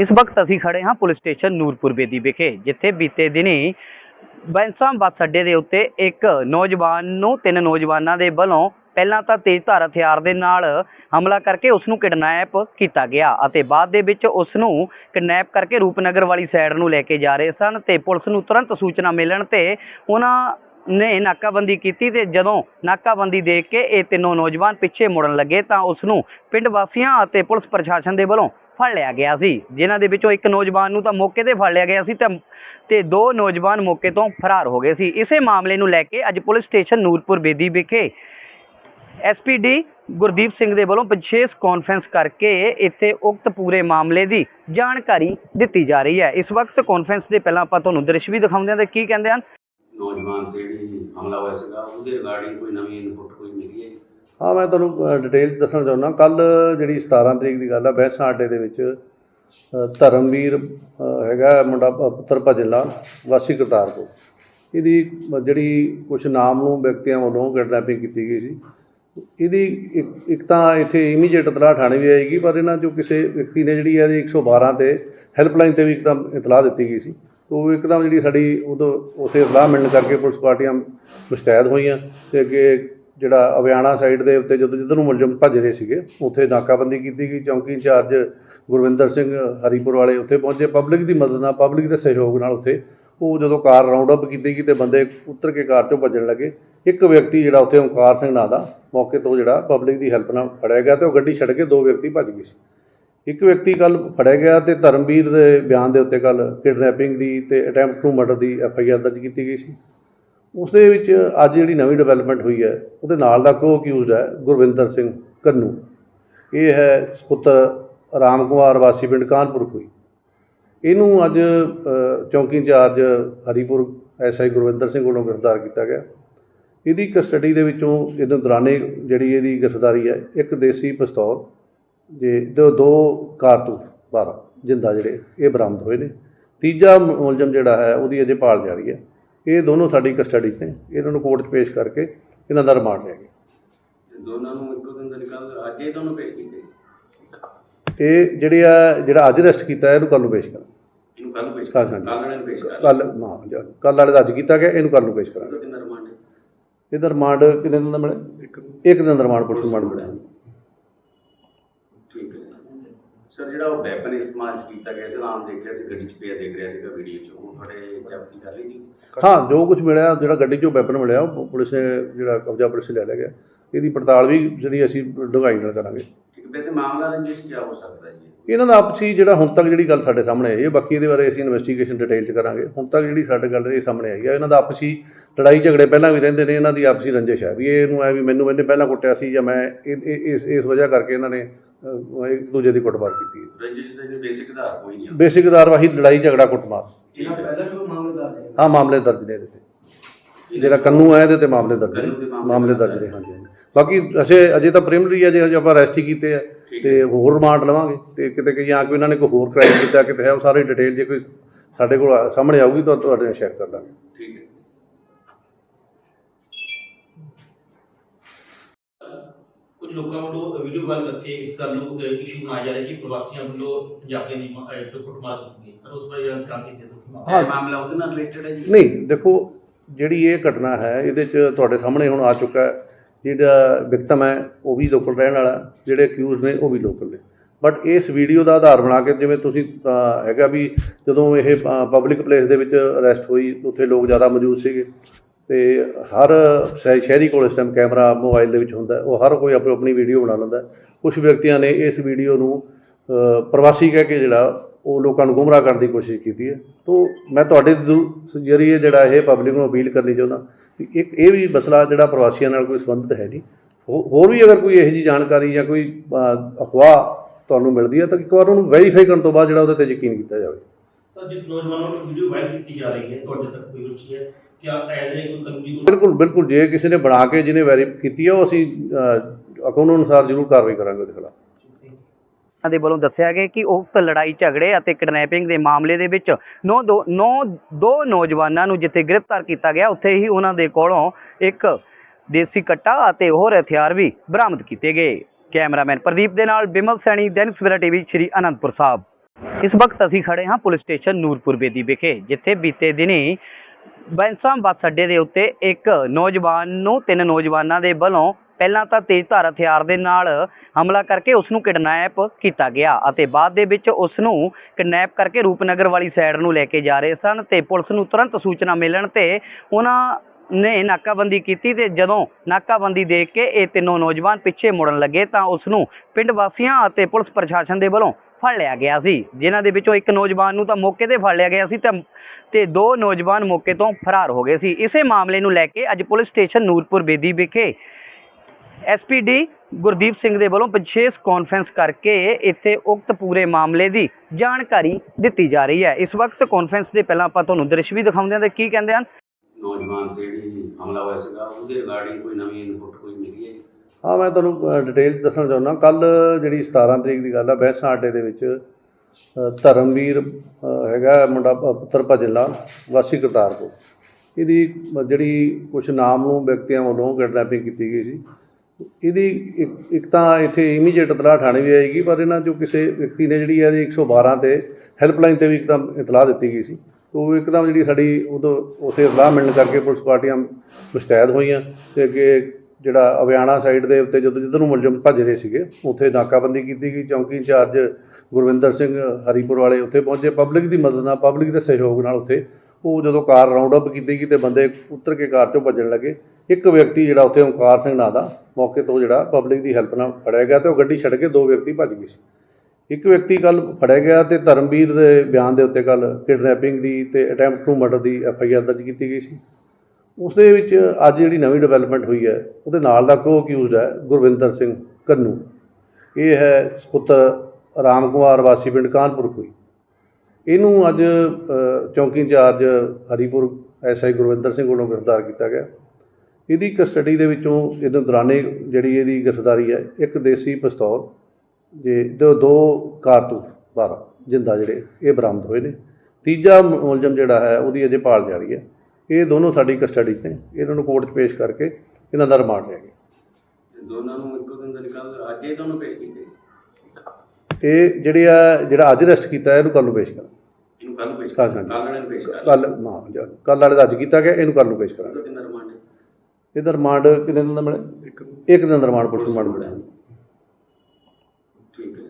ਇਸ ਵਕਤ ਅਸੀਂ ਖੜੇ ਹਾਂ ਪੁਲਿਸ ਸਟੇਸ਼ਨ ਨੂਰਪੁਰ ਬੇਦੀ ਵਿਖੇ, ਜਿੱਥੇ ਬੀਤੇ ਦਿਨੀ ਬੈਂਸਾਂ ਬੱਸ ਅੱਡੇ ਦੇ ਉੱਤੇ ਇੱਕ ਨੌਜਵਾਨ ਨੂੰ, ਤਿੰਨ ਨੌਜਵਾਨਾਂ ਦੇ ਵੱਲੋਂ ਪਹਿਲਾਂ ਤਾਂ ਤੇਜ਼ਧਾਰ ਹਥਿਆਰ ਦੇ ਨਾਲ ਹਮਲਾ ਕਰਕੇ ਉਸ ਨੂੰ ਕਿਡਨੈਪ ਕੀਤਾ ਗਿਆ ਅਤੇ ਬਾਅਦ ਦੇ ਵਿੱਚ ਉਸ ਨੂੰ ਕਿਡਨੈਪ ਕਰਕੇ ਰੂਪਨਗਰ ਵਾਲੀ ਸਾਈਡ ਨੂੰ ਲੈ ਕੇ ਜਾ ਰਹੇ ਸਨ ਤੇ ਪੁਲਿਸ ਨੂੰ ਤੁਰੰਤ ਸੂਚਨਾ ਮਿਲਣ ਤੇ ਉਹਨਾਂ ਨੇ ਨਾਕਾਬੰਦੀ ਕੀਤੀ ਤੇ ਜਦੋਂ ਨਾਕਾਬੰਦੀ ਦੇਖ ਕੇ ਇਹ ਤਿੰਨੋਂ ਨੌਜਵਾਨ ਪਿੱਛੇ ਮੁੜਨ ਲੱਗੇ ਤਾਂ ਉਸ ਨੂੰ ਪਿੰਡ ਵਾਸੀਆਂ ਅਤੇ ਪੁਲਿਸ ਪ੍ਰਸ਼ਾਸਨ ਦੇ ਵੱਲੋਂ ਫੜ ਲਿਆ ਗਿਆ ਸੀ। ਜਿਨ੍ਹਾਂ ਦੇ ਵਿੱਚੋਂ ਇੱਕ ਨੌਜਵਾਨ ਨੂੰ ਤਾਂ ਮੌਕੇ ਤੇ ਫੜ ਲਿਆ ਗਿਆ ਸੀ ਤੇ ਤੇ ਦੋ ਨੌਜਵਾਨ ਮੌਕੇ ਤੋਂ ਫਰਾਰ ਹੋ ਗਏ ਸੀ। ਇਸੇ ਮਾਮਲੇ ਨੂੰ ਲੈ ਕੇ ਅੱਜ ਪੁਲਿਸ ਸਟੇਸ਼ਨ ਨੂਰਪੁਰ ਬੇਦੀ ਵਿਖੇ ਐਸਪੀਡੀ ਗੁਰਦੀਪ ਸਿੰਘ ਦੇ ਵੱਲੋਂ ਵਿਸ਼ੇਸ਼ ਕਾਨਫਰੰਸ ਕਰਕੇ ਇੱਥੇ ਉਕਤ ਪੂਰੇ ਮਾਮਲੇ ਦੀ ਜਾਣਕਾਰੀ ਦਿੱਤੀ ਜਾ ਰਹੀ ਹੈ। ਇਸ ਵਕਤ ਕਾਨਫਰੰਸ ਦੇ ਪਹਿਲਾਂ ਆਪਾਂ ਤੁਹਾਨੂੰ ਦ੍ਰਿਸ਼ ਵੀ ਦਿਖਾਉਂਦੇ ਹਾਂ ਤੇ ਕੀ ਕਹਿੰਦੇ ਹਨ? ਨੌਜਵਾਨ ਜਿਹੜੀ ਹਮਲਾ ਹੋਇਆ ਸੀਗਾ, ਉਹਦੇ ਰਿਗਾਰਡਿੰਗ ਕੋਈ ਨਵੀਂ ਇਨਪੁਟ ਕੋਈ ਮਿਲੀ ਹੈ ਹਾਂ, ਮੈਂ ਤੁਹਾਨੂੰ ਡਿਟੇਲ ਦੱਸਣਾ ਚਾਹੁੰਦਾ। ਕੱਲ ਜਿਹੜੀ 17 ਤਰੀਕ ਦੀ ਗੱਲ ਆ ਬੈਸਾਂ ਅੱਡੇ ਦੇ ਵਿੱਚ ਧਰਮਵੀਰ ਹੈਗਾ ਮੁੰਡਾ ਪੁੱਤਰ ਭਜਲਾ ਵਾਸੀ ਕਰਤਾਰਪੁਰ। ਇਹਦੀ ਜਿਹੜੀ ਕੁਝ ਨਾਮ ਨੂੰ ਵਿਅਕਤੀਆਂ ਵੱਲੋਂ ਕਿਡਨੈਪਿੰਗ ਕੀਤੀ ਗਈ ਸੀ। ਇਹਦੀ ਇੱਕ ਤਾਂ ਇੱਥੇ ਇਮੀਡੀਏਟ ਇਤਲਾਹ ਥਾਣੇ ਵੀ ਆਏਗੀ, ਪਰ ਇਹਨਾਂ ਚੋਂ ਕਿਸੇ ਵਿਅਕਤੀ ਨੇ ਜਿਹੜੀ ਇਹਦੀ 112 ਤੇ ਹੈਲਪਲਾਈਨ ਤੇ ਵੀ ਇੱਕਦਮ ਇਤਲਾਹ ਦਿੱਤੀ ਗਈ ਸੀ। ਉਹ ਇੱਕਦਮ ਜਿਹੜੀ ਸਾਡੀ ਉਦੋਂ ਉਸੇ ਇਤਲਾਹ ਮਿਲਣ ਕਰਕੇ ਪੁਲਿਸ ਪਾਰਟੀਆਂ ਮੁਸ਼ਤੈਦ ਹੋਈਆਂ ਤੇ ਅੱਗੇ ਜਿਹੜਾ ਅਵਿਆਣਾ ਸਾਈਡ ਦੇ ਉੱਤੇ ਜਦੋਂ ਜਿੱਧਰ ਨੂੰ ਮੁਲਜ਼ਮ ਭੱਜ ਰਹੇ ਸੀਗੇ, ਉੱਥੇ ਨਾਕਾਬੰਦੀ ਕੀਤੀ ਗਈ, ਚੌਂਕੀ ਇੰਚਾਰਜ ਗੁਰਵਿੰਦਰ ਸਿੰਘ ਹਰੀਪੁਰ ਵਾਲੇ ਉੱਥੇ ਪਹੁੰਚੇ। ਪਬਲਿਕ ਦੀ ਮਦਦ ਨਾਲ ਪਬਲਿਕ ਦੇ ਸਹਿਯੋਗ ਨਾਲ ਉੱਥੇ ਉਹ ਜਦੋਂ ਕਾਰ ਰਾਉਂਡ ਅਪ ਕੀਤੀ ਗਈ ਤੇ ਬੰਦੇ ਉੱਤਰ ਕੇ ਕਾਰ ਚੋਂ ਭੱਜਣ ਲੱਗੇ। ਇੱਕ ਵਿਅਕਤੀ ਜਿਹੜਾ ਉੱਥੇ ਓਮਕਾਰ ਸਿੰਘ ਨਾਂ ਦਾ, ਮੌਕੇ ਤੋਂ ਜਿਹੜਾ ਪਬਲਿਕ ਦੀ ਹੈਲਪ ਨਾਲ ਫੜਿਆ ਗਿਆ ਤੇ ਉਹ ਗੱਡੀ ਛੱਡ ਕੇ ਦੋ ਵਿਅਕਤੀ ਭੱਜ ਗਏ ਸੀ। ਇੱਕ ਵਿਅਕਤੀ ਕੱਲ ਫੜਿਆ ਗਿਆ ਤੇ ਧਰਮਵੀਰ ਦੇ ਬਿਆਨ ਦੇ ਉੱਤੇ ਕੱਲ ਕਿਡਨੈਪਿੰਗ ਦੀ ਤੇ ਅਟੈਂਪਟ ਟੂ ਮਰਡਰ ਦੀ ਐਫ ਆਈ ਆਰ ਦਰਜ ਕੀਤੀ ਗਈ ਸੀ। ਉਸ ਦੇ ਵਿੱਚ ਅੱਜ ਜਿਹੜੀ ਨਵੀਂ ਡਿਵੈਲਪਮੈਂਟ ਹੋਈ ਹੈ, ਉਹਦੇ ਨਾਲ ਦਾ ਕੋ ਅਕਿਊਜ਼ਡ ਹੈ? ਗੁਰਵਿੰਦਰ ਸਿੰਘ ਕੰਨੂ। ਇਹ ਹੈ ਪੁੱਤਰ ਰਾਮ ਕੁਮਾਰ ਵਾਸੀ ਪਿੰਡ ਕਾਨਪੁਰ ਕੋਈ। ਇਹਨੂੰ ਅੱਜ ਚੌਂਕੀ in charge Haripur SI Gurvinder Singh ਵੱਲੋਂ ਗ੍ਰਿਫਤਾਰ ਕੀਤਾ ਗਿਆ। ਇਹਦੀ ਕਸਟਡੀ ਦੇ ਵਿੱਚੋਂ ਇਹਦੇ ਦੌਰਾਨੇ ਜਿਹੜੀ ਇਹਦੀ ਗ੍ਰਿਫਤਾਰੀ ਹੈ, ਇੱਕ ਦੇਸੀ ਪਿਸਤੌਲ, ਜੇ ਦੋ ਦੋ ਕਾਰਤੂਸ 12 ਜਿੰਦਾ ਜਿਹੜੇ ਇਹ ਬਰਾਮਦ ਹੋਏ ਨੇ। ਤੀਜਾ ਮੁਲਜ਼ਮ ਜਿਹੜਾ ਹੈ, ਉਹਦੀ ਅਜੇ ਭਾਲ ਜਾਰੀ ਹੈ। ਇਹ ਦੋਨੋਂ ਸਾਡੀ ਕਸਟਡੀ 'ਚ ਨੇ। ਇਹਨਾਂ ਨੂੰ ਕੋਰਟ 'ਚ ਪੇਸ਼ ਕਰਕੇ ਇਹਨਾਂ ਦਾ ਰਿਮਾਂਡ ਲਿਆ ਗਿਆ ਦੋਨਾਂ ਨੂੰ ਇੱਕੋ ਦਿਨ ਦਾ ਨਿਕਾਲ ਅੱਜ ਇਹ ਦੋਨੋਂ ਪੇਸ਼ ਕੀਤੇ? ਇਹ ਜਿਹੜੇ ਆ ਜਿਹੜਾ ਅੱਜ ਅਰੈਸਟ ਕੀਤਾ ਇਹਨੂੰ ਕੱਲ ਨੂੰ ਪੇਸ਼ ਕਰਾਂਗੇ। ਇਹਨੂੰ ਕੱਲ ਪੇਸ਼ ਕੱਲ੍ਹ ਕਰ। ਕੱਲ ਵਾਲੇ ਨੂੰ ਪੇਸ਼ ਕਰ ਕੱਲ ਹਾਂ ਕੱਲ ਵਾਲੇ ਦਾ ਅੱਜ ਕੀਤਾ ਗਿਆ ਇਹਨੂੰ ਕੱਲ ਨੂੰ ਪੇਸ਼ ਕਰਾਂਗੇ। ਉਹਦਾ ਕਿੰਨਾ ਰਿਮਾਂਡ? ਹੈ ਇਹਦਾ ਰਿਮਾਂਡ ਕਿੰਨੇ ਦਿਨ ਦਾ ਮਿਲੇ ਇੱਕ ਦਿਨ। ਦਾ ਰਿਮਾਂਡ ਪੁਲਿਸ ਰਿਮਾਂਡ ਮਿਲਿਆ ਠੀਕ ਹੈ ਸਰ ਜਿਹੜਾ ਉਹ ਵੈਪਨ ਇਸਤੇਮਾਲ ਕੀਤਾ ਗਿਆ ਸੀ ਆਮ ਦੇਖਿਆ ਸੀ ਗੱਡੀ 'ਚ ਪਿਆ ਦੇਖ ਰਿਹਾ ਸੀਗਾ ਵੀਡੀਓ 'ਚ। ਉਹ ਤੁਹਾਡੇ ਜ਼ਬਤੀ ਕਰ ਲਈ ਜੀ? ਹਾਂ ਜੋ ਕੁਝ ਮਿਲਿਆ ਜਿਹੜਾ ਗੱਡੀ 'ਚੋਂ ਵੈਪਨ ਮਿਲਿਆ ਉਹ ਪੁਲਿਸ ਨੇ ਜਿਹੜਾ ਕਬਜ਼ਾ ਪੁਲਿਸ ਨੇ ਲੈ ਲਿਆ ਗਿਆ। ਇਹਦੀ ਪੜਤਾਲ ਵੀ ਜਿਹੜੀ ਅਸੀਂ ਡੂੰਘਾਈ ਨਾਲ ਕਰਾਂਗੇ। ਠੀਕ ਵੈਸੇ ਮਾਮਲਾ ਰੰਜਿਸ਼ ਕਿਆ ਹੋ ਸਕਦਾ ਹੈ ਜੀ? ਇਹਨਾਂ ਦਾ ਆਪਸੀ ਜਿਹੜਾ ਹੁਣ ਤੱਕ ਜਿਹੜੀ ਗੱਲ ਸਾਡੇ ਸਾਹਮਣੇ ਆਈ ਹੈ ਬਾਕੀ ਇਹਦੇ ਬਾਰੇ ਅਸੀਂ ਇਨਵੈਸਟੀਗੇਸ਼ਨ ਡਿਟੇਲ ਚ ਕਰਾਂਗੇ। ਹੁਣ ਤੱਕ ਜਿਹੜੀ ਸਾਡੇ ਗੱਲ ਇਹ ਸਾਹਮਣੇ ਆਈ ਹੈ। ਇਹਨਾਂ ਦਾ ਆਪਸੀ ਲੜਾਈ ਝਗੜੇ ਪਹਿਲਾਂ ਵੀ ਰਹਿੰਦੇ ਨੇ ਇਹਨਾਂ ਦੀ ਆਪਸੀ ਰੰਜਿਸ਼ ਹੈ ਵੀ ਇਹਨੂੰ ਐ ਵੀ ਮੈਨੂੰ ਇਹਨੇ ਪਹਿਲਾਂ ਕੁੱਟਿਆ ਸੀ ਜਾਂ ਮੈਂ ਇਹ- ਇਹ- ਇਸ ਇਸ ਵਜ੍ਹਾ ਕਰਕੇ ਇਹਨਾਂ ਨੇ ਇੱਕ ਦੂਜੇ ਦੀ ਕੁੱਟਮਾਰ ਕੀਤੀ ਹੈ। ਰੰਜਿਸ਼ ਦੇ ਬੇਸਿਕ ਆਧਾਰ ਕੋਈ ਨਹੀਂ ਬੇਸਿਕ ਆਧਾਰਵਾਹੀ ਲੜਾਈ ਝਗੜਾ ਕੁੱਟਮਾਰ। ਹੈ ਪਹਿਲਾਂ ਵੀ ਉਹ ਮਾਮਲੇਦਾਰ ਨੇ। ਹਾਂ ਮਾਮਲੇ ਦਰਜ ਨੇ ਇਹਦੇ ਤੇ। ਜਿਹੜਾ ਕੰਨੂ ਹੈ ਇਹਦੇ ਤੇ ਮਾਮਲੇ ਦਰਜ ਨੇ। ਮਾਮਲੇ ਮਾਮਲੇ ਦਰਜ ਨੇ। ਹਾਂਜੀ ਹਾਂਜੀ। ਬਾਕੀ ਅਜੇ ਅਜੇ ਤਾਂ ਪ੍ਰੀਮਰੀ ਹੈ ਜੇ ਅਜੇ ਆਪਾਂ ਅਰੈਸਟ ਹੀ ਕੀਤੇ ਆ ਤੇ ਹੋਰ ਰਿਮਾਂਡ ਲਵਾਂਗੇ। ਤੇ ਕਿਤੇ ਕਿ ਜਾਂ ਕੋਈ ਇਹਨਾਂ ਨੇ ਕੋਈ ਹੋਰ ਕ੍ਰਾਈਮ ਕੀਤਾ ਕਿਤੇ ਹੈ ਉਹ ਸਾਰੀ ਡਿਟੇਲ ਜੇ ਕੋਈ ਸਾਡੇ ਕੋਲ ਸਾਹਮਣੇ ਆਊਗੀ ਤਾਂ ਤੁਹਾਡੇ ਨਾਲ ਸ਼ੇਅਰ ਕਰ ਦਾਂਗੇ। ਠੀਕ ਹੈ। ਕੁਝ ਲੋਕਾਂ ਵੱਲੋਂ ਵੀਡੀਓ ਗੱਲ ਕਰਕੇ ਇਸ ਗੱਲ ਨੂੰ ਇਸ਼ੂ ਬਣਾਇਆ ਜਾ ਰਿਹਾ ਕਿ ਪ੍ਰਵਾਸੀਆਂ ਵੱਲੋਂ ਪੰਜਾਬੀਆਂ ਦੀ ਕੁੱਟਮਾਰ ਕੀਤੀ ਗਈ। ਸਰ ਉਸ ਬਾਰੇ ਜਾਣਕਾਰੀ ਦੇ ਦਿਓ ਹਾਂ। ਇਹ ਮਾਮਲਾ ਉਹਦੇ ਨਾਲ ਰਿਲੇਟਡ ਹੈ ਜੀ? ਨਹੀਂ ਦੇਖੋ ਜਿਹੜੀ ਇਹ ਘਟਨਾ ਹੈ ਇਹਦੇ 'ਚ ਤੁਹਾਡੇ ਸਾਹਮਣੇ ਹੁਣ ਆ ਚੁੱਕਾ ਹੈ। ਜਿਹੜਾ ਵਿਕਟਮ ਹੈ ਉਹ ਵੀ ਲੋਕਲ ਰਹਿਣ ਵਾਲਾ ਜਿਹੜੇ ਅਕਿਊਜ਼ ਨੇ ਉਹ ਵੀ ਲੋਕਲ ਨੇ। ਬਟ ਇਸ ਵੀਡੀਓ ਦਾ ਆਧਾਰ ਬਣਾ ਕੇ ਜਿਵੇਂ ਤੁਸੀਂ ਹੈਗਾ ਵੀ ਜਦੋਂ ਇਹ ਪਬਲਿਕ ਪਲੇਸ ਦੇ ਵਿੱਚ ਅਰੈਸਟ ਹੋਈ ਉੱਥੇ ਲੋਕ ਜ਼ਿਆਦਾ ਮੌਜੂਦ ਸੀਗੇ। ਤੇ ਹਰ ਸ਼ਹਿ- ਸ਼ਹਿਰੀ ਕੋਲ ਇਸ ਟਾਈਮ ਕੈਮਰਾ ਮੋਬਾਈਲ ਦੇ ਵਿੱਚ ਹੁੰਦਾ, ਉਹ ਹਰ ਕੋਈ ਆਪਣੀ ਆਪਣੀ ਵੀਡੀਓ ਬਣਾ ਲੈਂਦਾ। ਕੁਝ ਵਿਅਕਤੀਆਂ ਨੇ ਇਸ ਵੀਡੀਓ ਨੂੰ ਪ੍ਰਵਾਸੀ ਕਹਿ ਕੇ ਜਿਹੜਾ ਉਹ ਲੋਕਾਂ ਨੂੰ ਗੁੰਮਰਾਹ ਕਰਨ ਦੀ ਕੋਸ਼ਿਸ਼ ਕੀਤੀ ਹੈ। ਤੋਂ ਮੈਂ ਤੁਹਾਡੇ ਦਰ- ਜ਼ਰੀਏ ਜਿਹੜਾ ਇਹ ਪਬਲਿਕ ਨੂੰ ਅਪੀਲ ਕਰਨੀ ਚਾਹੁੰਦਾ ਵੀ ਇੱਕ, ਇਹ ਵੀ ਮਸਲਾ ਜਿਹੜਾ ਪ੍ਰਵਾਸੀਆਂ ਨਾਲ ਕੋਈ ਸੰਬੰਧਿਤ ਹੈ ਨਹੀਂ। ਹੋ- ਹੋਰ ਵੀ ਅਗਰ ਕੋਈ ਇਹੋ ਜਿਹੀ ਜਾਣਕਾਰੀ ਜਾਂ ਕੋਈ ਅਫਵਾਹ ਤੁਹਾਨੂੰ ਮਿਲਦੀ ਹੈ, ਤਾਂ ਇੱਕ ਵਾਰ ਉਹਨੂੰ ਵੈਰੀਫਾਈ ਕਰਨ ਤੋਂ ਬਾਅਦ ਜਿਹੜਾ ਉਹਦੇ ਤੇ ਯਕੀਨ ਕੀਤਾ ਜਾਵੇ। ਸਰ ਜਿਸ ਨੌਜਵਾਨਾਂ ਨੂੰ ਵੀਡੀਓ ਵਾਇਰਲ ਕੀਤੀ ਜਾ ਰਹੀ ਹੈ ਤੁਹਾਡੇ ਤੱਕ ਕੋਈ ਰੁਚੀ ਹੈ ਕਿ ਆਪ ਐਜ਼ ਏ ਕੋਈ ਕਾਨੂੰਨੀ ਬਿਲਕੁਲ ਬਿਲਕੁਲ। ਜੇ ਕਿਸੇ ਨੇ ਬਣਾ ਕੇ ਜਿਹਨੇ ਵੈਰੀ ਕੀਤੀ ਹੈ ਉਹ ਅਸੀਂ ਅਕਾਊਂਟ ਅਨੁਸਾਰ ਜ਼ਰੂਰ ਕਾਰਵਾਈ ਕਰਾਂਗੇ ਉਹਦੇ ਖਿਲਾਫ। ਦੇ ਵੱਲੋਂ ਦੱਸਿਆ ਗਿਆ ਕਿ ਉਕਤ ਲੜਾਈ ਝਗੜੇ ਅਤੇ ਕਿਡਨੈਪਿੰਗ ਦੇ ਮਾਮਲੇ ਦੇ ਵਿੱਚ ਨੌ ਦੋ ਨੌ ਦੋ ਨੌਜਵਾਨਾਂ ਨੂੰ ਜਿੱਥੇ ਗ੍ਰਿਫਤਾਰ ਕੀਤਾ ਗਿਆ ਉੱਥੇ ਹੀ ਉਹਨਾਂ ਦੇ ਕੋਲੋਂ ਇੱਕ ਦੇਸੀ ਕੱਟਾ ਅਤੇ ਹੋਰ ਹਥਿਆਰ ਵੀ ਬਰਾਮਦ ਕੀਤੇ ਗਏ। ਕੈਮਰਾਮੈਨ ਪ੍ਰਦੀਪ ਦੇ ਨਾਲ ਬਿਮਲ ਸੈਣੀ ਦੈਨਿਕ ਸਵੇਰਾ ਟੀਵੀ ਸ਼੍ਰੀ ਅਨੰਦਪੁਰ ਸਾਹਿਬ। ਇਸ ਵਕਤ ਅਸੀਂ ਖੜੇ ਹਾਂ ਪੁਲਿਸ ਸਟੇਸ਼ਨ ਨੂਰਪੁਰ ਬੇਦੀ ਵਿਖੇ, ਜਿੱਥੇ ਬੀਤੇ ਦਿਨੀ ਬੈਂਸਾਂ ਬੱਸ ਅੱਡੇ ਦੇ ਉੱਤੇ ਇੱਕ ਨੌਜਵਾਨ ਨੂੰ ਤਿੰਨ ਨੌਜਵਾਨਾਂ ਦੇ ਵੱਲੋਂ ਪਹਿਲਾਂ ਤਾਂ ਤੇਜ਼ਧਾਰ ਹਥਿਆਰ ਦੇ ਨਾਲ ਹਮਲਾ ਕਰਕੇ ਉਸ ਨੂੰ ਕਿਡਨੈਪ ਕੀਤਾ ਗਿਆ ਅਤੇ ਬਾਅਦ ਦੇ ਵਿੱਚ ਉਸ ਨੂੰ ਕਿਡਨੈਪ ਕਰਕੇ ਰੂਪਨਗਰ ਵਾਲੀ ਸਾਈਡ ਨੂੰ ਲੈ ਕੇ ਜਾ ਰਹੇ ਸਨ ਤੇ ਪੁਲਿਸ ਨੂੰ ਤੁਰੰਤ ਸੂਚਨਾ ਮਿਲਣ ਤੇ ਉਹਨਾਂ ਨੇ ਨਾਕਾਬੰਦੀ ਕੀਤੀ ਤੇ ਜਦੋਂ ਨਾਕਾਬੰਦੀ ਦੇਖ ਕੇ ਇਹ ਤਿੰਨੋਂ ਨੌਜਵਾਨ ਪਿੱਛੇ ਮੁੜਨ ਲੱਗੇ ਤਾਂ ਉਸ ਨੂੰ ਪਿੰਡ ਵਾਸੀਆਂ ਅਤੇ ਪੁਲਿਸ ਪ੍ਰਸ਼ਾਸਨ ਦੇ ਵੱਲੋਂ ਫੜ ਲਿਆ ਗਿਆ ਸੀ। ਜਿਨ੍ਹਾਂ ਦੇ ਵਿੱਚੋਂ ਇੱਕ ਨੌਜਵਾਨ ਨੂੰ ਤਾਂ ਮੌਕੇ ਤੇ ਫੜ ਲਿਆ ਗਿਆ ਸੀ ਤੇ ਦੋ ਨੌਜਵਾਨ ਮੌਕੇ ਤੋਂ ਫਰਾਰ ਹੋ ਗਏ ਸੀ। ਇਸੇ ਮਾਮਲੇ ਨੂੰ ਲੈ ਕੇ ਅੱਜ ਪੁਲਿਸ ਸਟੇਸ਼ਨ ਨੂਰਪੁਰ ਬੇਦੀ ਵਿਖੇ ਐਸਪੀਡੀ ਗੁਰਦੀਪ ਸਿੰਘ ਦੇ ਵੱਲੋਂ ਵਿਸ਼ੇਸ਼ ਕਾਨਫਰੰਸ ਕਰਕੇ ਇੱਥੇ ਉਕਤ ਪੂਰੇ ਮਾਮਲੇ ਦੀ ਜਾਣਕਾਰੀ ਦਿੱਤੀ ਜਾ ਰਹੀ ਹੈ। ਇਸ ਵਕਤ ਕਾਨਫਰੰਸ ਦੇ ਪਹਿਲਾਂ ਆਪਾਂ ਤੁਹਾਨੂੰ ਦ੍ਰਿਸ਼ ਵੀ ਦਿਖਾਉਂਦੇ ਹਾਂ ਤੇ ਕੀ ਕਹਿੰਦੇ ਹਨ? ਨੌਜਵਾਨ ਜਿਹੜੀ ਹਮਲਾ ਹੋਇਆ ਸੀਗਾ, ਉਹਦੇ ਰਿਗਾਰਡਿੰਗ ਕੋਈ ਨਵੀਂ ਇਨਪੁਟ ਕੋਈ ਮਿਲੀ ਹੈ? ਹਾਂ, ਮੈਂ ਤੁਹਾਨੂੰ ਡਿਟੇਲ ਦੱਸਣਾ ਚਾਹੁੰਦਾ। ਕੱਲ ਜਿਹੜੀ 17 ਤਰੀਕ ਦੀ ਗੱਲ ਆ ਬੈਂਸਾਂ ਅੱਡੇ ਦੇ ਵਿੱਚ ਧਰਮਵੀਰ ਹੈਗਾ ਮੁੰਡਾ ਪ- ਪੁੱਤਰ ਭਜਨ ਵਾਸੀ ਕਰਤਾਰਪੁਰ। ਇਹਦੀ ਜਿਹੜੀ ਕੁਝ ਨਾਮ ਨੂੰ ਵਿਅਕਤੀਆਂ ਵੱਲੋਂ ਕਿਡਨੈਪਿੰਗ ਕੀਤੀ ਗਈ ਸੀ। ਇਹਦੀ ਇੱਕ- ਤਾਂ ਇੱਥੇ ਇਮੀਡੀਏਟ ਇਤਲਾਹ ਥਾਣੇ ਵੀ ਆਏਗੀ, ਪਰ ਇਹਨਾਂ ਚੋਂ ਕਿਸੇ ਵਿਅਕਤੀ ਨੇ ਜਿਹੜੀ ਇਹਦੀ 112 ਤੇ ਹੈਲਪਲਾਈਨ ਤੇ ਵੀ ਇੱਕਦਮ ਇਤਲਾਹ ਦਿੱਤੀ ਗਈ ਸੀ। ਉਹ ਇੱਕਦਮ ਜਿਹੜੀ ਸਾਡੀ, ਉਦੋਂ ਉਸੇ ਇਤਲਾਹ ਮਿਲਣ ਕਰਕੇ ਪੁਲਿਸ ਪਾਰਟੀਆਂ ਮੁਸ਼ਤੈਦ ਹੋਈਆਂ ਤੇ ਅੱਗੇ ਜਿਹੜਾ ਅਵਿਆਣਾ ਸਾਈਡ ਦੇ ਉੱਤੇ ਜਦੋਂ ਜਿੱਧਰ ਨੂੰ ਮੁਲਜ਼ਮ ਭੱਜ ਰਹੇ ਸੀਗੇ, ਉੱਥੇ ਨਾਕਾਬੰਦੀ ਕੀਤੀ ਗਈ, ਚੌਂਕੀ ਇੰਚਾਰਜ ਗੁਰਵਿੰਦਰ ਸਿੰਘ ਹਰੀਪੁਰ ਵਾਲੇ ਉੱਥੇ ਪਹੁੰਚੇ। ਪਬਲਿਕ ਦੀ ਮਦਦ ਨਾਲ ਪਬਲਿਕ ਦੇ ਸਹਿਯੋਗ ਨਾਲ ਉੱਥੇ ਉਹ ਜਦੋਂ ਕਾਰ ਰਾਉਂਡ ਅਪ ਕੀਤੀ ਗਈ ਤੇ ਬੰਦੇ ਉਤਰ ਕੇ ਕਾਰ ਚੋਂ ਭੱਜਣ ਲੱਗੇ। ਇੱਕ ਵਿਅਕਤੀ ਜਿਹੜਾ ਉੱਥੇ ਓਮਕਾਰ ਸਿੰਘ ਨਾਂ ਦਾ, ਮੌਕੇ ਤੋਂ ਜਿਹੜਾ ਪਬਲਿਕ ਦੀ ਹੈਲਪ ਨਾਲ ਫੜਿਆ ਗਿਆ ਤੇ ਉਹ ਗੱਡੀ ਛੱਡ ਕੇ ਦੋ ਵਿਅਕਤੀ ਭੱਜ ਗਏ ਸੀ। ਇੱਕ ਵਿਅਕਤੀ ਕੱਲ ਫੜਿਆ ਗਿਆ ਤੇ ਧਰਮਵੀਰ ਦੇ ਬਿਆਨ ਦੇ ਉੱਤੇ ਕੱਲ ਕਿਡਨੈਪਿੰਗ ਦੀ ਤੇ ਅਟੈਂਪਟ ਟੂ ਮਰਡਰ ਦੀ ਐਫ ਆਈ ਆਰ ਦਰਜ ਕੀਤੀ ਗਈ ਸੀ। ਉਸ ਦੇ ਵਿੱਚ ਅੱਜ ਜਿਹੜੀ ਨਵੀਂ ਡਿਵੈਲਪਮੈਂਟ ਹੋਈ ਹੈ, ਉਹਦੇ ਨਾਲ ਦਾ ਕੋ ਅਕਿਊਜ਼ਡ ਹੈ ਗੁਰਵਿੰਦਰ ਸਿੰਘ ਕੰਨੂ। ਇਹ ਹੈ ਪੁੱਤਰ ਰਾਮ ਕੁਮਾਰ ਵਾਸੀ ਪਿੰਡ ਕਾਨਪੁਰ ਕੋਈ ਇਹਨੂੰ ਅੱਜ ਚੌਂਕੀ in charge Haripur SI Gurvinder Singh ਵੱਲੋਂ ਗ੍ਰਿਫਤਾਰ ਕੀਤਾ ਗਿਆ। ਇਹਦੀ ਕਸਟਡੀ ਦੇ ਵਿੱਚੋਂ ਇਹਦੇ ਦੌਰਾਨੇ ਜਿਹੜੀ ਇਹਦੀ ਗ੍ਰਿਫਤਾਰੀ ਹੈ, ਇੱਕ ਦੇਸੀ ਪਿਸਤੌਲ, ਜੇ ਦੋ ਦੋ ਕਾਰਤੂਸ 12 ਜਿੰਦਾ ਜਿਹੜੇ ਇਹ ਬਰਾਮਦ ਹੋਏ ਨੇ। ਤੀਜਾ ਮੁਲਜ਼ਮ ਜਿਹੜਾ ਹੈ, ਉਹਦੀ ਅਜੇ ਭਾਲ ਜਾਰੀ ਹੈ। ਇਹ ਦੋਨੋਂ ਸਾਡੀ ਕਸਟਡੀ 'ਚ ਨੇ। ਇਹਨਾਂ ਨੂੰ ਕੋਰਟ 'ਚ ਪੇਸ਼ ਕਰਕੇ ਇਹਨਾਂ ਦਾ ਰਿਮਾਂਡ ਲਿਆ ਗਿਆ ਤੇ ਦੋਨਾਂ ਨੂੰ ਇੱਕੋ ਦਿਨ ਦਾ ਨਿਕਾਲ ਅੱਜ ਇਹ ਦੋਨੋਂ ਪੇਸ਼ ਕੀਤੇ। ਇਹ ਜਿਹੜੇ ਆ ਜਿਹੜਾ ਅੱਜ ਅਰੈਸਟ ਕੀਤਾ ਹੈ, ਇਹਨੂੰ ਕੱਲ ਨੂੰ ਪੇਸ਼ ਕਰਾਂਗੇ। ਇਹਨੂੰ ਕੱਲ ਪੇਸ਼ ਕਰ ਨੂੰ। ਕੱਲ ਵਾਲੇ ਨੂੰ ਪੇਸ਼ ਕਰ ਕੱਲ ਹਾਂ ਕੱਲ ਵਾਲੇ ਦਾ ਅੱਜ ਕੀਤਾ ਗਿਆ ਇਹਨੂੰ ਕੱਲ ਨੂੰ ਪੇਸ਼ ਕਰਾਂਗੇ। ਇਹਦਾ ਰਿਮਾਂਡ ਕਿੰਨੇ ਦਿਨ ਦਾ ਮਿਲਿਆ? ਇੱਕ ਦਿਨ। ਦਾ ਰਿਮਾਂਡ ਪੁਲਿਸ ਰਿਮਾਂਡ ਮਿਲਿਆ ਠੀਕ ਹੈ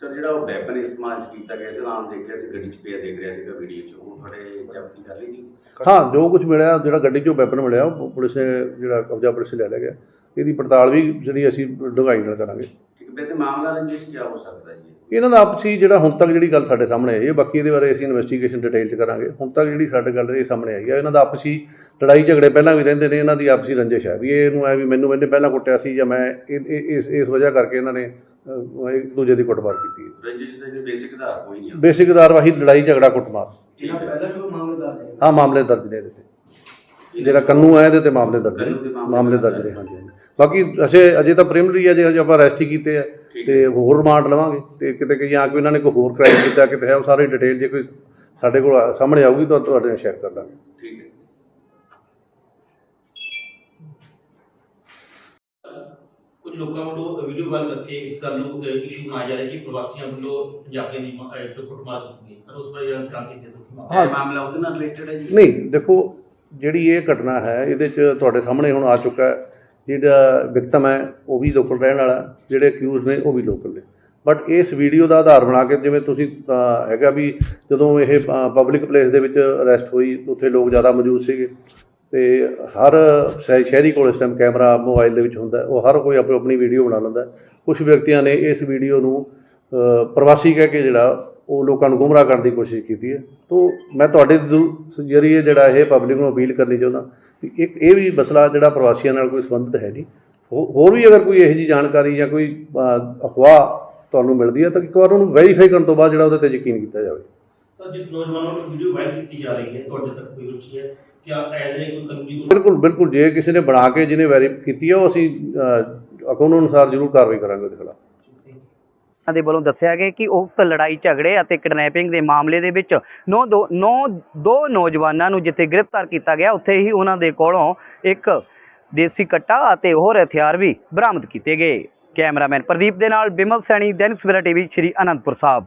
ਸਰ ਜਿਹੜਾ ਉਹ ਵੈਪਨ ਇਸਤੇਮਾਲ 'ਚ ਕੀਤਾ ਗਿਆ ਸੀ ਨਾਮ ਦੇਖਿਆ ਸੀ ਗੱਡੀ 'ਚ ਪਿਆ ਦੇਖ ਰਿਹਾ ਸੀਗਾ ਵੀਡੀਓ 'ਚ। ਉਹ ਤੁਹਾਡੇ ਜ਼ਬਤੀ ਕਰ ਲਈ ਜੀ? ਹਾਂ ਜੋ ਕੁਝ ਮਿਲਿਆ ਜਿਹੜਾ ਗੱਡੀ 'ਚੋਂ ਵੈਪਨ ਮਿਲਿਆ ਉਹ ਪੁਲਿਸ ਨੇ ਜਿਹੜਾ ਕਬਜ਼ਾ ਪੁਲਿਸ ਲੈ ਲਿਆ ਗਿਆ। ਇਹਦੀ ਪੜਤਾਲ ਵੀ ਜਿਹੜੀ ਅਸੀਂ ਡੂੰਘਾਈ ਨਾਲ ਕਰਾਂਗੇ। ਠੀਕ ਵੈਸੇ ਮਾਮਲਾ ਰੰਜਿਸ਼ ਕੀ ਹੋ ਸਕਦਾ ਜੀ। ਇਹਨਾਂ ਦਾ ਆਪਸੀ ਜਿਹੜਾ ਹੁਣ ਤੱਕ ਜਿਹੜੀ ਗੱਲ ਸਾਡੇ ਸਾਹਮਣੇ ਆਈ ਹੈ ਬਾਕੀ ਇਹਦੇ ਬਾਰੇ ਅਸੀਂ ਇਨਵੈਸਟੀਗੇਸ਼ਨ ਡਿਟੇਲ ਚ ਕਰਾਂਗੇ। ਹੁਣ ਤੱਕ ਜਿਹੜੀ ਸਾਡੇ ਗੱਲ ਇਹ ਸਾਹਮਣੇ ਆਈ ਹੈ ਇਹਨਾਂ ਦਾ ਆਪਸੀ ਲੜਾਈ ਝਗੜੇ ਪਹਿਲਾਂ ਵੀ ਰਹਿੰਦੇ ਨੇ ਇਹਨਾਂ ਦੀ ਆਪਸੀ ਰੰਜਿਸ਼ ਹੈ ਵੀ ਇਹ ਇਹਨੂੰ ਐ ਵੀ ਮੈਨੂੰ ਇਹਨੇ ਪਹਿਲਾਂ ਕੁੱਟਿਆ ਸੀ ਜਾਂ ਮੈਂ ਇਸ ਇਸ ਵਜ੍ਹਾ ਕਰਕੇ ਇਹਨਾਂ ਨੇ ਅਹ, ਇੱਕ ਦੂਜੇ ਦੀ ਕੁੱਟਮਾਰ ਕੀਤੀ ਹੈ। ਰੰਜਿਸ਼ ਦਾ ਜੀ ਬੇਸਿਕ ਆਧਾਰ ਕੋਈ ਨਹੀਂ ਹੈ ਬੇਸਿਕ ਆਧਾਰਵਾਹੀ ਲੜਾਈ ਝਗੜਾ ਕੁੱਟਮਾਰ। ਠੀਕ ਹੈ ਹਾਂ ਮਾਮਲੇ ਦਰਜ ਨੇ ਇਹਦੇ ਤੇ। ਜਿਹੜਾ ਕੰਨੂ ਹੈ ਇਹਦੇ ਤੇ ਮਾਮਲੇ ਦਰਜ ਕੰਨੂ ਦੇ ਨੇ ਮਾਮਲੇ ਮਾਮਲੇ ਦਰਜ ਨੇ ਹਾਂਜੀ ਹਾਂਜੀ। ਬਾਕੀ ਅਸੇ ਅਜੇ ਤਾਂ ਪ੍ਰੀਮਿਨਰੀ ਹੈ ਜੇ ਅਜੇ ਆਪਾਂ ਅਰੈਸਟ ਹੀ ਕੀਤੇ ਆ ਠੀਕ ਤੇ ਹੋਰ ਰਿਮਾਂਡ ਲਵਾਂਗੇ। ਤੇ ਕਿਤੇ ਕਿ ਜਾਂ ਕੋਈ ਇਹਨਾਂ ਨੇ ਕੋਈ ਹੋਰ ਕ੍ਰਾਈਮ ਕੀਤਾ ਕਿਤੇ ਹੈ ਉਹ ਸਾਰੀ ਡਿਟੇਲ ਜੇ ਕੋਈ ਸਾਡੇ ਕੋਲ ਆ- ਸਾਹਮਣੇ ਆਊਗੀ ਤਾਂ ਤੁਹਾਡੇ ਨਾਲ ਸ਼ੇਅਰ ਕਰ ਦਾਂਗੇ। ਠੀਕ ਹੈ ਕੁਝ ਲੋਕਾਂ ਵੱਲੋਂ ਵੀਡੀਓ ਕਾਲ ਕਰਕੇ ਇਸ ਗੱਲ ਨੂੰ ਇਸ਼ੂ ਬਣਾਇਆ ਜਾ ਰਿਹਾ ਕਿ ਪ੍ਰਵਾਸੀਆਂ ਵੱਲੋਂ ਪੰਜਾਬੀਆਂ ਦੀ ਮ- ਅਹ, ਜੋ ਕੁੱਟਮਾਰ ਕੀਤੀ ਗਈ। ਸਰ ਉਸ ਬਾਰੇ ਜਾਣਕਾਰੀ ਦੇ ਦਿਓ ਹਾਂ। ਇਹ ਮਾਮਲਾ ਉਹਦੇ ਨਾਲ ਰਿਲੇਟਡ ਹੈ ਜੀ? ਨਹੀਂ ਦੇਖੋ ਜਿਹੜੀ ਇਹ ਘਟਨਾ ਹੈ ਇਹਦੇ 'ਚ ਤੁਹਾਡੇ ਸਾਹਮਣੇ ਹੁਣ ਆ ਚੁੱਕਾ ਹੈ। ਜਿਹੜਾ ਵਿਕਟਮ ਹੈ ਉਹ ਵੀ ਲੋਕਲ ਰਹਿਣ ਵਾਲਾ ਜਿਹੜੇ ਅਕਿਊਜ਼ ਨੇ ਉਹ ਵੀ ਲੋਕਲ ਨੇ। ਬਟ ਇਸ ਵੀਡੀਓ ਦਾ ਆਧਾਰ ਬਣਾ ਕੇ ਜਿਵੇਂ ਤੁਸੀਂ ਹੈਗਾ ਵੀ ਜਦੋਂ ਇਹ ਪਬਲਿਕ ਪਲੇਸ ਦੇ ਵਿੱਚ ਅਰੈਸਟ ਹੋਈ ਉੱਥੇ ਲੋਕ ਜ਼ਿਆਦਾ ਮੌਜੂਦ ਸੀਗੇ। ਤੇ ਹਰ ਸ਼ਹਿ- ਸ਼ਹਿਰੀ ਕੋਲ ਇਸ ਟਾਈਮ ਕੈਮਰਾ ਮੋਬਾਈਲ ਦੇ ਵਿੱਚ ਹੁੰਦਾ ਉਹ ਹਰ ਕੋਈ ਆਪਣੀ ਆਪਣੀ ਵੀਡੀਓ ਬਣਾ ਲੈਂਦਾ ਕੁਝ ਵਿਅਕਤੀਆਂ ਨੇ ਇਸ ਵੀਡੀਓ ਨੂੰ ਪ੍ਰਵਾਸੀ ਕਹਿ ਕੇ ਜਿਹੜਾ ਉਹ ਲੋਕਾਂ ਨੂੰ ਗੁੰਮਰਾਹ ਕਰਨ ਦੀ ਕੋਸ਼ਿਸ਼ ਕੀਤੀ ਹੈ। ਤੋਂ ਮੈਂ ਤੁਹਾਡੇ ਜਰੀਏ ਜਿਹੜਾ ਇਹ ਪਬਲਿਕ ਨੂੰ ਅਪੀਲ ਕਰਨੀ ਚਾਹੁੰਦਾ ਵੀ ਇੱਕ ਇਹ ਵੀ ਮਸਲਾ ਜਿਹੜਾ ਪ੍ਰਵਾਸੀਆਂ ਨਾਲ ਕੋਈ ਸੰਬੰਧਿਤ ਹੈ ਨਹੀਂ। ਹੋ- ਹੋਰ ਵੀ ਅਗਰ ਕੋਈ ਇਹੋ ਜਿਹੀ ਜਾਣਕਾਰੀ ਜਾਂ ਕੋਈ ਅਫਵਾਹ ਤੁਹਾਨੂੰ ਮਿਲਦੀ ਹੈ ਤਾਂ ਇੱਕ ਵਾਰ ਉਹਨੂੰ ਵੈਰੀਫਾਈ ਕਰਨ ਤੋਂ ਬਾਅਦ ਜਿਹੜਾ ਉਹਦੇ ਤੇ ਯਕੀਨ ਕੀਤਾ ਜਾਵੇ। ਸਰ, ਜਿਸ ਨੌਜਵਾਨ ਵੱਲੋਂ ਵੀਡੀਓ ਵਾਇਰਲ ਕੀਤੀ ਜਾ ਰਹੀ ਹੈ, ਤੁਹਾਡੇ ਤੱਕ ਕੋਈ ਰੁਚੀ ਹੈ? ਕਿ ਐਜ਼ ਏ ਕੋਈ ਕਾਨੂੰਨੀ ਬਿਲਕੁਲ ਬਿਲਕੁਲ। ਜੇ ਕਿਸੇ ਨੇ ਬਣਾ ਕੇ ਜਿਹਨੇ ਵੈਰੀ ਕੀਤੀ ਹੈ ਉਹ ਅਸੀਂ ਕਾਨੂੰਨ ਅਨੁਸਾਰ ਜ਼ਰੂਰ ਕਾਰਵਾਈ ਕਰਾਂਗੇ ਉਹਦੇ ਖਿਲਾਫ। ਉਹਨਾਂ ਦੇ ਵੱਲੋਂ ਦੱਸਿਆ ਗਿਆ ਕਿ ਉਕਤ ਲੜਾਈ ਝਗੜੇ ਅਤੇ ਕਿਡਨੈਪਿੰਗ ਦੇ ਮਾਮਲੇ ਦੇ ਵਿੱਚ ਨੌ ਦੋ ਨੌ ਦੋ ਨੌਜਵਾਨਾਂ ਨੂੰ ਜਿੱਥੇ ਗ੍ਰਿਫਤਾਰ ਕੀਤਾ ਗਿਆ ਉੱਥੇ ਹੀ ਉਹਨਾਂ ਦੇ ਕੋਲੋਂ ਇੱਕ ਦੇਸੀ ਕੱਟਾ ਅਤੇ ਹੋਰ ਹਥਿਆਰ ਵੀ ਬਰਾਮਦ ਕੀਤੇ ਗਏ। ਕੈਮਰਾਮੈਨ ਪ੍ਰਦੀਪ ਦੇ ਨਾਲ ਬਿਮਲ ਸੈਣੀ ਦੈਨਿਕ ਸਵੇਰਾ ਟੀਵੀ ਸ਼੍ਰੀ ਅਨੰਦਪੁਰ ਸਾਹਿਬ।